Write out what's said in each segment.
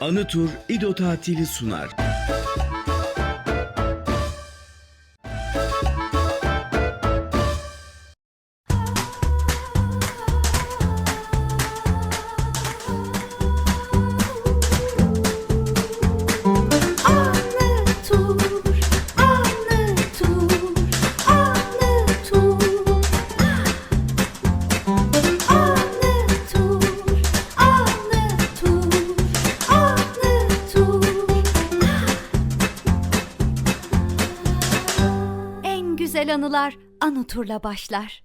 Anıtur İdo tatili sunar. Güzel anılar Anıtur'la başlar.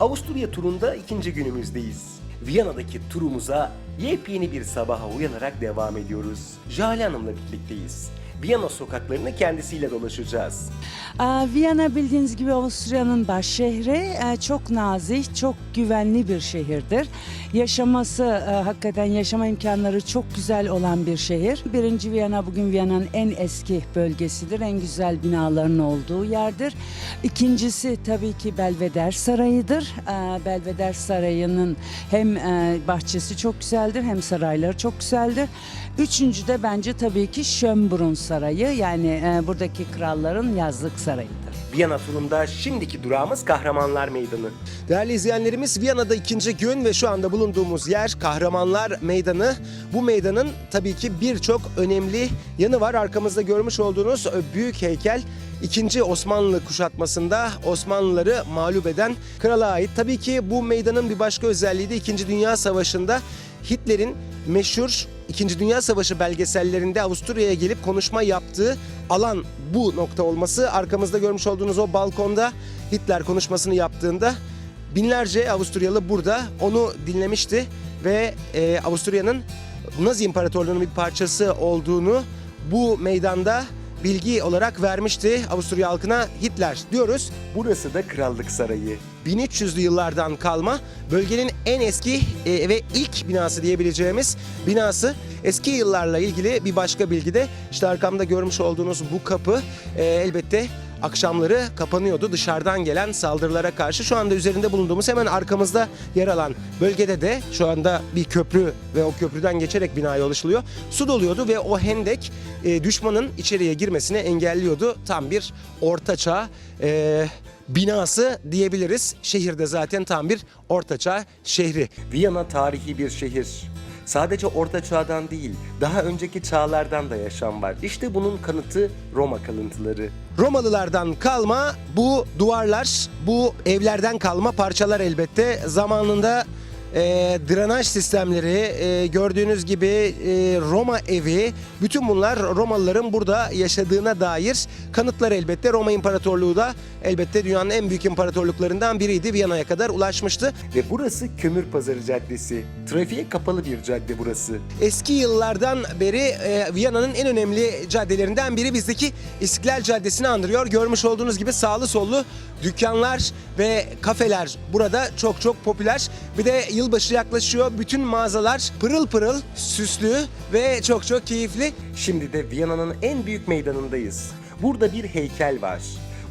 Avusturya turunda ikinci günümüzdeyiz. Viyana'daki turumuza yepyeni bir sabaha uyanarak devam ediyoruz. Jale Hanım'la birlikteyiz. Viyana sokaklarını kendisiyle dolaşacağız. Viyana bildiğiniz gibi Avusturya'nın baş şehri. Çok nazik, çok güvenli bir şehirdir. Yaşaması, hakikaten yaşama imkanları çok güzel olan bir şehir. Birinci Viyana bugün Viyana'nın en eski bölgesidir. En güzel binaların olduğu yerdir. İkincisi tabii ki Belvedere Sarayı'dır. Belvedere Sarayı'nın hem bahçesi çok güzeldir hem sarayları çok güzeldir. Üçüncü de bence tabii ki Schönbrunn Sarayı yani e, buradaki kralların yazlık sarayıdır. Viyana turunda şimdiki durağımız Kahramanlar Meydanı. Değerli izleyenlerimiz Viyana'da ikinci gün ve şu anda bulunduğumuz yer Kahramanlar Meydanı. Bu meydanın tabii ki birçok önemli yanı var. Arkamızda görmüş olduğunuz büyük heykel 2. Osmanlı kuşatmasında Osmanlıları mağlup eden krala ait. Tabii ki bu meydanın bir başka özelliği de 2. Dünya Savaşı'nda Hitler'in meşhur İkinci Dünya Savaşı belgesellerinde Avusturya'ya gelip konuşma yaptığı alan bu nokta olması. Arkamızda görmüş olduğunuz o balkonda Hitler konuşmasını yaptığında binlerce Avusturyalı burada onu dinlemişti ve e, Avusturya'nın Nazi İmparatorluğu'nun bir parçası olduğunu bu meydanda bilgi olarak vermişti Avusturya halkına Hitler diyoruz. Burası da Krallık Sarayı. 1300'lü yıllardan kalma bölgenin en eski e, ve ilk binası diyebileceğimiz binası. Eski yıllarla ilgili bir başka bilgi de işte arkamda görmüş olduğunuz bu kapı e, elbette akşamları kapanıyordu dışarıdan gelen saldırılara karşı. Şu anda üzerinde bulunduğumuz hemen arkamızda yer alan bölgede de şu anda bir köprü ve o köprüden geçerek binaya ulaşılıyor. Su doluyordu ve o hendek e, düşmanın içeriye girmesini engelliyordu. Tam bir ortaçağ e, binası diyebiliriz. Şehirde zaten tam bir ortaçağ şehri. Viyana tarihi bir şehir. Sadece orta çağdan değil, daha önceki çağlardan da yaşam var. İşte bunun kanıtı Roma kalıntıları. Romalılardan kalma bu duvarlar, bu evlerden kalma parçalar elbette. Zamanında e, drenaj sistemleri, e, gördüğünüz gibi e, Roma evi, bütün bunlar Romalıların burada yaşadığına dair kanıtlar elbette. Roma İmparatorluğu da elbette dünyanın en büyük imparatorluklarından biriydi. Viyana'ya kadar ulaşmıştı. Ve burası Kömür Pazarı Caddesi. Trafiğe kapalı bir cadde burası. Eski yıllardan beri e, Viyana'nın en önemli caddelerinden biri bizdeki İstiklal Caddesi'ni andırıyor. Görmüş olduğunuz gibi sağlı sollu dükkanlar ve kafeler burada çok çok popüler. Bir de yılbaşı yaklaşıyor. Bütün mağazalar pırıl pırıl, süslü ve çok çok keyifli. Şimdi de Viyana'nın en büyük meydanındayız. Burada bir heykel var.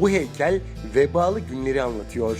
Bu heykel vebalı günleri anlatıyor.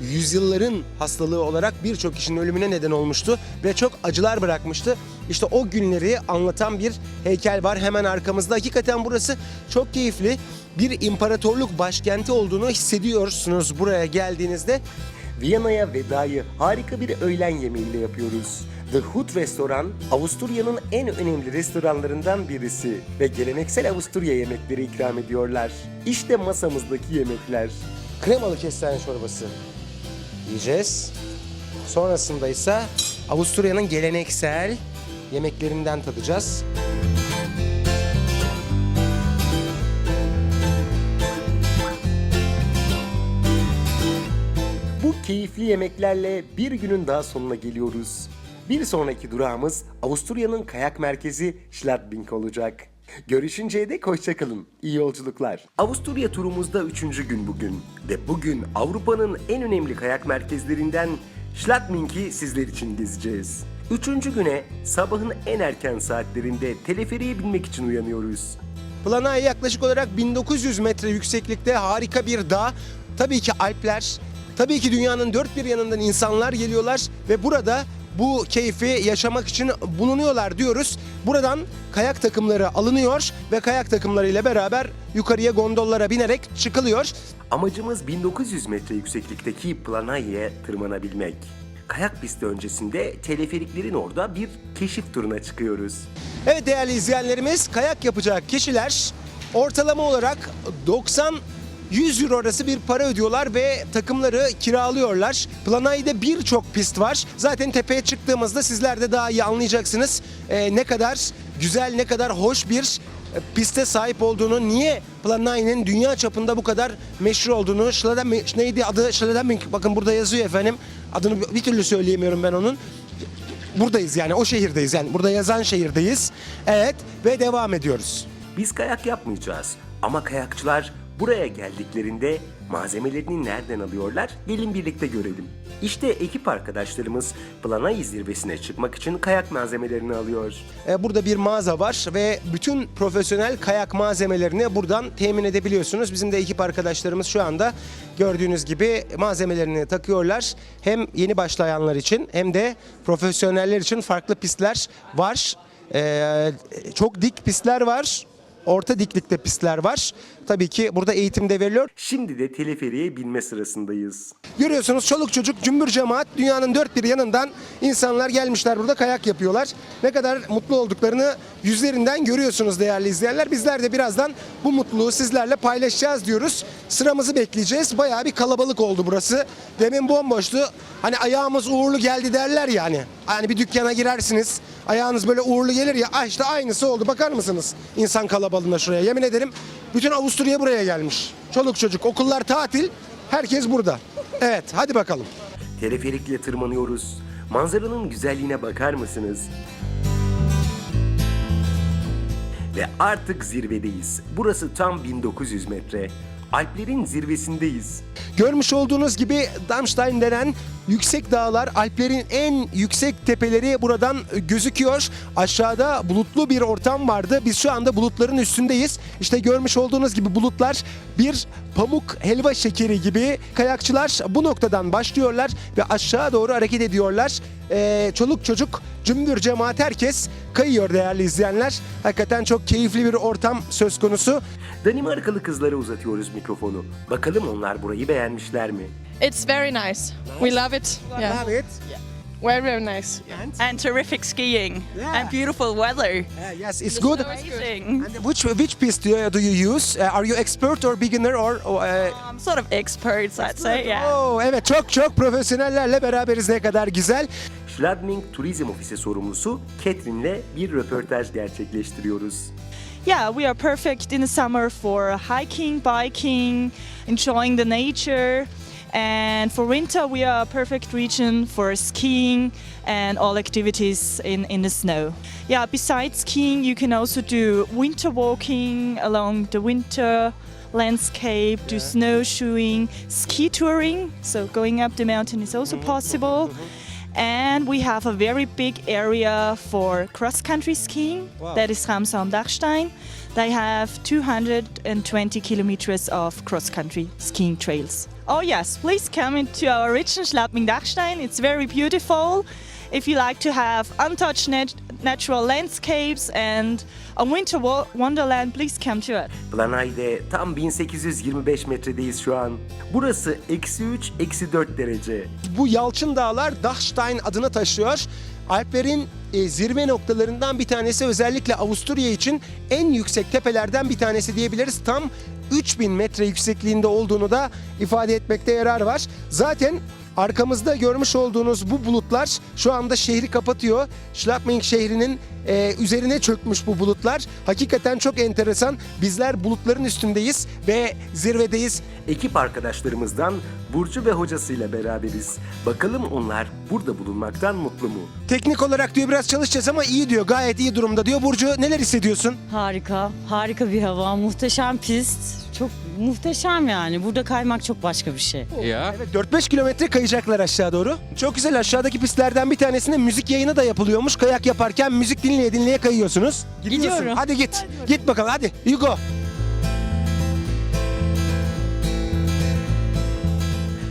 Yüzyılların hastalığı olarak birçok kişinin ölümüne neden olmuştu ve çok acılar bırakmıştı. İşte o günleri anlatan bir heykel var hemen arkamızda. Hakikaten burası çok keyifli. Bir imparatorluk başkenti olduğunu hissediyorsunuz buraya geldiğinizde. Viyana'ya vedayı harika bir öğlen yemeğiyle yapıyoruz. The Hood Restoran, Avusturya'nın en önemli restoranlarından birisi ve geleneksel Avusturya yemekleri ikram ediyorlar. İşte masamızdaki yemekler. Kremalı kestane çorbası yiyeceğiz. Sonrasında ise Avusturya'nın geleneksel yemeklerinden tadacağız. Bu keyifli yemeklerle bir günün daha sonuna geliyoruz. Bir sonraki durağımız Avusturya'nın kayak merkezi Schladming olacak. Görüşünceye dek hoşçakalın. İyi yolculuklar. Avusturya turumuzda üçüncü gün bugün. Ve bugün Avrupa'nın en önemli kayak merkezlerinden Schladming'i sizler için gezeceğiz. Üçüncü güne sabahın en erken saatlerinde teleferiğe binmek için uyanıyoruz. Planaya yaklaşık olarak 1900 metre yükseklikte harika bir dağ. Tabii ki Alpler, tabii ki dünyanın dört bir yanından insanlar geliyorlar ve burada bu keyfi yaşamak için bulunuyorlar diyoruz. Buradan kayak takımları alınıyor ve kayak takımlarıyla beraber yukarıya gondollara binerek çıkılıyor. Amacımız 1900 metre yükseklikteki Planaya'ya tırmanabilmek. Kayak pisti öncesinde teleferiklerin orada bir keşif turuna çıkıyoruz. Evet değerli izleyenlerimiz kayak yapacak kişiler ortalama olarak 90 100 euro arası bir para ödüyorlar ve takımları kiralıyorlar. Planay'da birçok pist var. Zaten tepeye çıktığımızda sizler de daha iyi anlayacaksınız. Ee, ne kadar güzel, ne kadar hoş bir e, piste sahip olduğunu, niye Planay'ın dünya çapında bu kadar meşhur olduğunu, Schladen, neydi adı? Schladen, bakın burada yazıyor efendim. Adını bir türlü söyleyemiyorum ben onun buradayız yani o şehirdeyiz yani burada yazan şehirdeyiz. Evet ve devam ediyoruz. Biz kayak yapmayacağız ama kayakçılar buraya geldiklerinde malzemelerini nereden alıyorlar? Gelin birlikte görelim. İşte ekip arkadaşlarımız Planay zirvesine çıkmak için kayak malzemelerini alıyor. Ee, burada bir mağaza var ve bütün profesyonel kayak malzemelerini buradan temin edebiliyorsunuz. Bizim de ekip arkadaşlarımız şu anda gördüğünüz gibi malzemelerini takıyorlar. Hem yeni başlayanlar için hem de profesyoneller için farklı pistler var. Ee, çok dik pistler var. Orta diklikte pistler var. Tabii ki burada eğitimde veriliyor. Şimdi de teleferiğe binme sırasındayız. Görüyorsunuz çoluk çocuk cümbür cemaat dünyanın dört bir yanından insanlar gelmişler burada kayak yapıyorlar. Ne kadar mutlu olduklarını yüzlerinden görüyorsunuz değerli izleyenler. Bizler de birazdan bu mutluluğu sizlerle paylaşacağız diyoruz. Sıramızı bekleyeceğiz. Bayağı bir kalabalık oldu burası. Demin bomboştu. Hani ayağımız uğurlu geldi derler yani. Hani bir dükkana girersiniz. Ayağınız böyle uğurlu gelir ya. Ah işte aynısı oldu. Bakar mısınız insan kalabalığına şuraya? Yemin ederim bütün Avusturya buraya gelmiş. Çoluk çocuk okullar tatil. Herkes burada. Evet hadi bakalım. Teleferikle tırmanıyoruz. Manzaranın güzelliğine bakar mısınız? Ve artık zirvedeyiz. Burası tam 1900 metre. Alplerin zirvesindeyiz. Görmüş olduğunuz gibi Darmstein denen yüksek dağlar, Alplerin en yüksek tepeleri buradan gözüküyor. Aşağıda bulutlu bir ortam vardı. Biz şu anda bulutların üstündeyiz. İşte görmüş olduğunuz gibi bulutlar bir pamuk helva şekeri gibi. Kayakçılar bu noktadan başlıyorlar ve aşağı doğru hareket ediyorlar. Ee, çoluk çocuk, cümbür cemaat herkes kayıyor değerli izleyenler. Hakikaten çok keyifli bir ortam söz konusu. Danimarkalı kızlara uzatıyoruz mikrofonu. Bakalım onlar burayı beğenmişler mi? It's very nice. We love it. Yeah. Evet. Very, very nice. and terrific skiing Yeah. and beautiful weather. yes, it's good. Amazing. And which which piece do, do you use? Uh, are you expert or beginner or? or, uh, I'm sort of experts, I'd say. Yeah. Oh, evet çok çok profesyonellerle beraberiz ne kadar güzel. Schladming Turizm Ofisi sorumlusu Catherine'le bir röportaj gerçekleştiriyoruz. Yeah, we are perfect in the summer for hiking, biking, enjoying the nature. And for winter, we are a perfect region for skiing and all activities in, in the snow. Yeah, besides skiing, you can also do winter walking along the winter landscape, do snowshoeing, ski touring. So going up the mountain is also mm-hmm. possible. Mm-hmm. And we have a very big area for cross country skiing. Wow. That is Ramsau am Dachstein. They have 220 kilometers of cross country skiing trails. Oh, yes, please come into our region, Schladming Dachstein. It's very beautiful. If you like to have untouched nat- natural landscapes and a winter wo- wonderland, please come to it. Planay'de tam 1825 metredeyiz şu an. Burası eksi 3, eksi 4 derece. Bu Yalçın Dağlar Dachstein adını taşıyor. Alplerin e, zirve noktalarından bir tanesi özellikle Avusturya için en yüksek tepelerden bir tanesi diyebiliriz. Tam 3000 metre yüksekliğinde olduğunu da ifade etmekte yarar var. Zaten arkamızda görmüş olduğunuz bu bulutlar şu anda şehri kapatıyor. Schlappming şehrinin e, üzerine çökmüş bu bulutlar. Hakikaten çok enteresan. Bizler bulutların üstündeyiz ve zirvedeyiz. Ekip arkadaşlarımızdan Burcu ve hocasıyla beraberiz. Bakalım onlar burada bulunmaktan mutlu mu? Teknik olarak diyor biraz çalışacağız ama iyi diyor. Gayet iyi durumda diyor. Burcu neler hissediyorsun? Harika, harika bir hava, muhteşem pist. Çok muhteşem yani. Burada kaymak çok başka bir şey. Evet 4-5 kilometre kayacaklar aşağı doğru. Çok güzel aşağıdaki pistlerden bir tanesinde müzik yayını da yapılıyormuş. Kayak yaparken müzik dinleye dinleye kayıyorsunuz. Gidiyorsun. Gidiyorum. Hadi git. Git bakalım hadi. You go.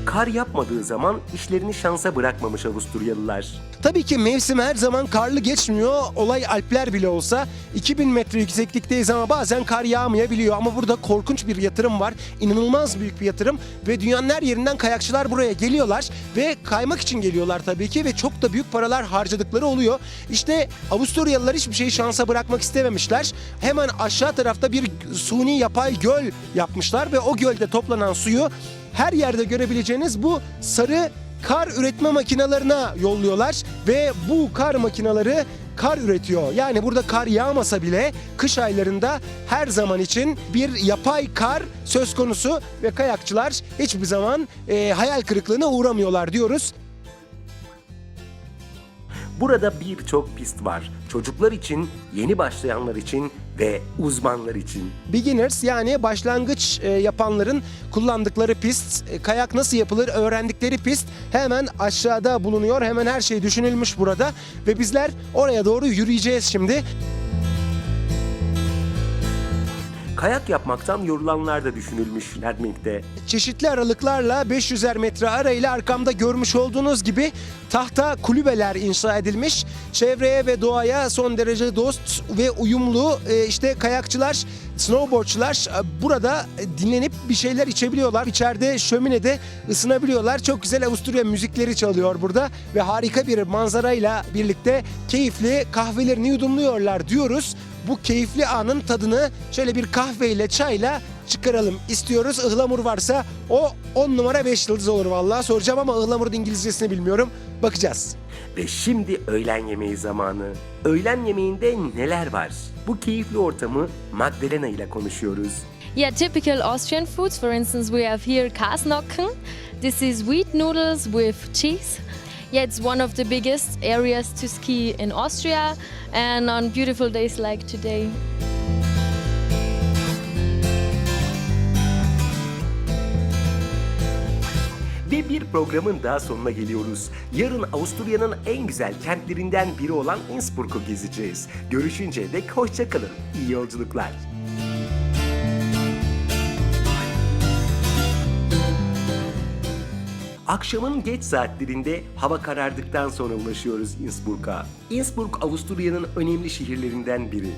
Kar yapmadığı zaman işlerini şansa bırakmamış Avusturyalılar. Tabii ki mevsim her zaman karlı geçmiyor. Olay Alpler bile olsa 2000 metre yükseklikteyiz ama bazen kar yağmayabiliyor. Ama burada korkunç bir yatırım var. İnanılmaz büyük bir yatırım ve dünyanın her yerinden kayakçılar buraya geliyorlar ve kaymak için geliyorlar tabii ki ve çok da büyük paralar harcadıkları oluyor. İşte Avusturyalılar hiçbir şeyi şansa bırakmak istememişler. Hemen aşağı tarafta bir suni yapay göl yapmışlar ve o gölde toplanan suyu her yerde görebileceğiniz bu sarı kar üretme makinalarına yolluyorlar ve bu kar makineleri kar üretiyor. Yani burada kar yağmasa bile kış aylarında her zaman için bir yapay kar söz konusu ve kayakçılar hiçbir zaman e, hayal kırıklığına uğramıyorlar diyoruz. Burada birçok pist var. Çocuklar için, yeni başlayanlar için ve uzmanlar için. Beginners yani başlangıç e, yapanların kullandıkları pist, e, kayak nasıl yapılır öğrendikleri pist hemen aşağıda bulunuyor. Hemen her şey düşünülmüş burada ve bizler oraya doğru yürüyeceğiz şimdi. Kayak yapmaktan yorulanlar da düşünülmüş Nerdmink'te. çeşitli aralıklarla 500'er metre arayla arkamda görmüş olduğunuz gibi tahta kulübeler inşa edilmiş. Çevreye ve doğaya son derece dost ve uyumlu e, işte kayakçılar, snowboardçular e, burada dinlenip bir şeyler içebiliyorlar. İçeride şöminede ısınabiliyorlar. Çok güzel Avusturya müzikleri çalıyor burada ve harika bir manzarayla birlikte keyifli kahvelerini yudumluyorlar diyoruz. Bu keyifli anın tadını şöyle bir kahveyle, çayla çıkaralım istiyoruz. Ihlamur varsa o 10 numara 5 yıldız olur vallahi soracağım ama ıhlamurun İngilizcesini bilmiyorum. Bakacağız. Ve şimdi öğlen yemeği zamanı. Öğlen yemeğinde neler var? Bu keyifli ortamı Magdalena ile konuşuyoruz. Yeah, typical Austrian foods. For instance, we have here Kasnocken. This is wheat noodles with cheese. Yeah, it's one of the biggest areas to ski in Austria and on beautiful days like today. Ve bir programın daha sonuna geliyoruz. Yarın Avusturya'nın en güzel kentlerinden biri olan Innsbruck'u gezeceğiz. Görüşünceye dek hoşçakalın. İyi yolculuklar. Akşamın geç saatlerinde hava karardıktan sonra ulaşıyoruz Innsbruck'a. Innsbruck Avusturya'nın önemli şehirlerinden biri.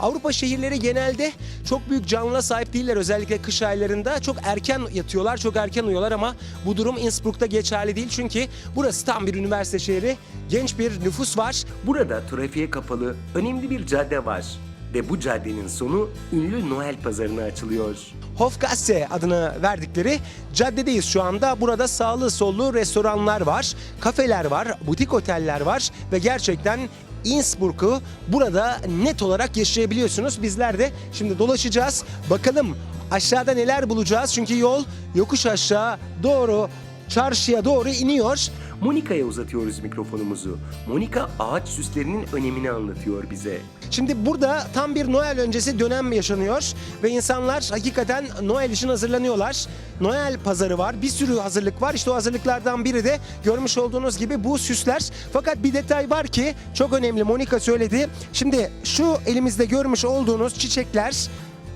Avrupa şehirleri genelde çok büyük canlılığa sahip değiller özellikle kış aylarında. Çok erken yatıyorlar, çok erken uyuyorlar ama bu durum Innsbruck'ta geçerli değil. Çünkü burası tam bir üniversite şehri. Genç bir nüfus var. Burada trafiğe kapalı önemli bir cadde var. Ve bu caddenin sonu ünlü Noel pazarına açılıyor. Hofgasse adını verdikleri caddedeyiz şu anda. Burada sağlı sollu restoranlar var, kafeler var, butik oteller var ve gerçekten Innsbruck'u burada net olarak yaşayabiliyorsunuz. Bizler de şimdi dolaşacağız. Bakalım aşağıda neler bulacağız? Çünkü yol yokuş aşağı doğru çarşıya doğru iniyor. Monika'ya uzatıyoruz mikrofonumuzu. Monika ağaç süslerinin önemini anlatıyor bize. Şimdi burada tam bir Noel öncesi dönem yaşanıyor ve insanlar hakikaten Noel için hazırlanıyorlar. Noel pazarı var, bir sürü hazırlık var. İşte o hazırlıklardan biri de görmüş olduğunuz gibi bu süsler. Fakat bir detay var ki çok önemli Monika söyledi. Şimdi şu elimizde görmüş olduğunuz çiçekler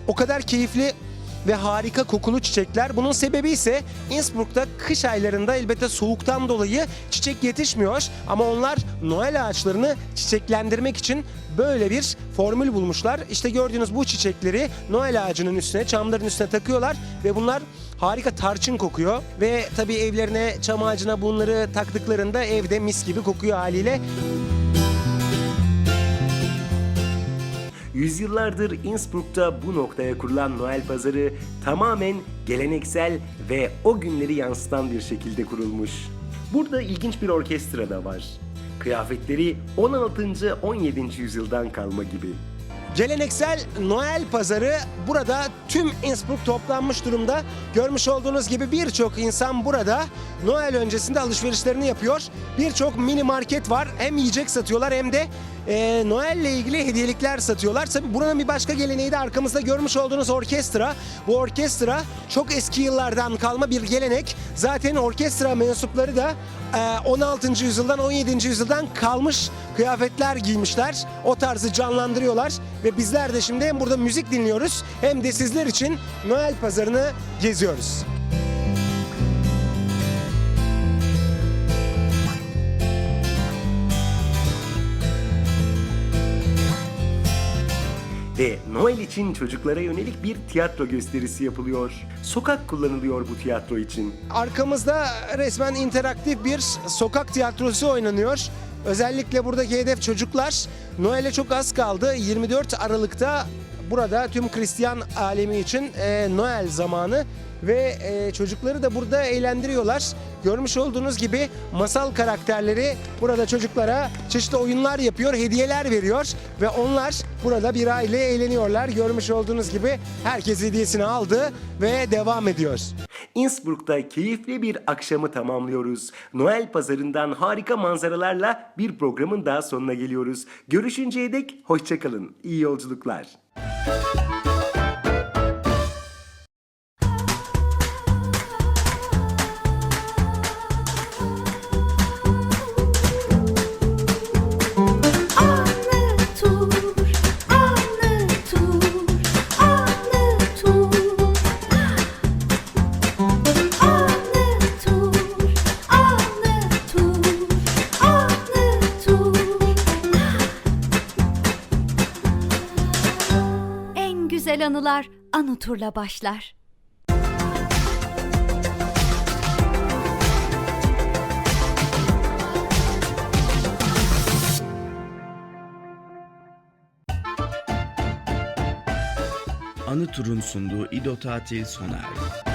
o kadar keyifli ve harika kokulu çiçekler. Bunun sebebi ise Innsbruck'ta kış aylarında elbette soğuktan dolayı çiçek yetişmiyor ama onlar Noel ağaçlarını çiçeklendirmek için böyle bir formül bulmuşlar. İşte gördüğünüz bu çiçekleri Noel ağacının üstüne, çamların üstüne takıyorlar ve bunlar harika tarçın kokuyor ve tabii evlerine, çam ağacına bunları taktıklarında evde mis gibi kokuyor haliyle. Yüzyıllardır Innsbruck'ta bu noktaya kurulan Noel pazarı tamamen geleneksel ve o günleri yansıtan bir şekilde kurulmuş. Burada ilginç bir orkestra da var. Kıyafetleri 16. 17. yüzyıldan kalma gibi. Geleneksel Noel pazarı burada tüm Innsbruck toplanmış durumda. Görmüş olduğunuz gibi birçok insan burada Noel öncesinde alışverişlerini yapıyor. Birçok mini market var. Hem yiyecek satıyorlar hem de e, Noel ile ilgili hediyelikler satıyorlar. Tabii buranın bir başka geleneği de arkamızda görmüş olduğunuz orkestra. Bu orkestra çok eski yıllardan kalma bir gelenek. Zaten orkestra mensupları da e, 16. yüzyıldan 17. yüzyıldan kalmış kıyafetler giymişler. O tarzı canlandırıyorlar ve bizler de şimdi hem burada müzik dinliyoruz hem de sizler için Noel pazarını geziyoruz. Ve Noel için çocuklara yönelik bir tiyatro gösterisi yapılıyor. Sokak kullanılıyor bu tiyatro için. Arkamızda resmen interaktif bir sokak tiyatrosu oynanıyor. Özellikle buradaki hedef çocuklar. Noel'e çok az kaldı. 24 Aralık'ta burada tüm Hristiyan alemi için e, Noel zamanı ve e, çocukları da burada eğlendiriyorlar. Görmüş olduğunuz gibi masal karakterleri burada çocuklara çeşitli oyunlar yapıyor, hediyeler veriyor ve onlar burada bir aile eğleniyorlar. Görmüş olduğunuz gibi herkes hediyesini aldı ve devam ediyor. Innsbruck'ta keyifli bir akşamı tamamlıyoruz. Noel pazarından harika manzaralarla bir programın daha sonuna geliyoruz. Görüşünceye dek hoşçakalın. İyi yolculuklar. Anıtur, anılar Anutur'la başlar. Anı turun sunduğu İdo Tatil sona erdi.